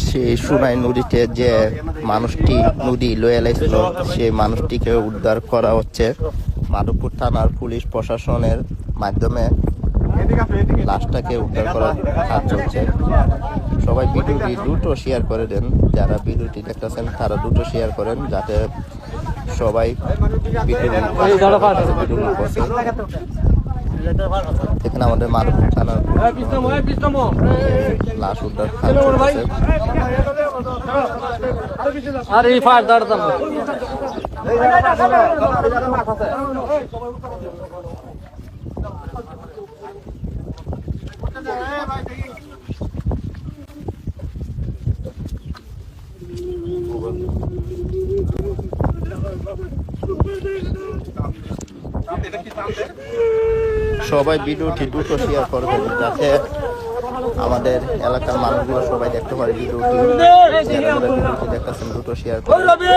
সেই সুনাই নদীতে যে মানুষটি নদী লয়ে লাইছিল সেই মানুষটিকে উদ্ধার করা হচ্ছে মাধবপুর থানার পুলিশ প্রশাসনের মাধ্যমে। লাশটাকে উদ্ধার করার কাজ চলছে। সবাই ভিডিওটি দ্রুত শেয়ার করে দেন। যারা ভিডিওটি দেখতেছেন তারা দুটো শেয়ার করেন যাতে সবাই করছে এখানে আমাদের মাধবপুর থানার লাশ উদ্ধার কাজ চলছে আরে ফায়ার দাঁড়াতাম সবাই ভিডিওটি দ্রুত শেয়ার করবেন যাতে আমাদের এলাকার মানুষগুলো সবাই দেখতে পারে ভিডিওটি দ্রুত শেয়ার করবেন সাল্লা দিল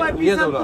লাড়ি তো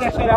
Yeah.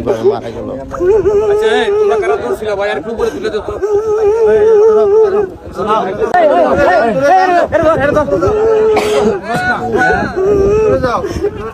কীভাবে মারা গেল তোমরা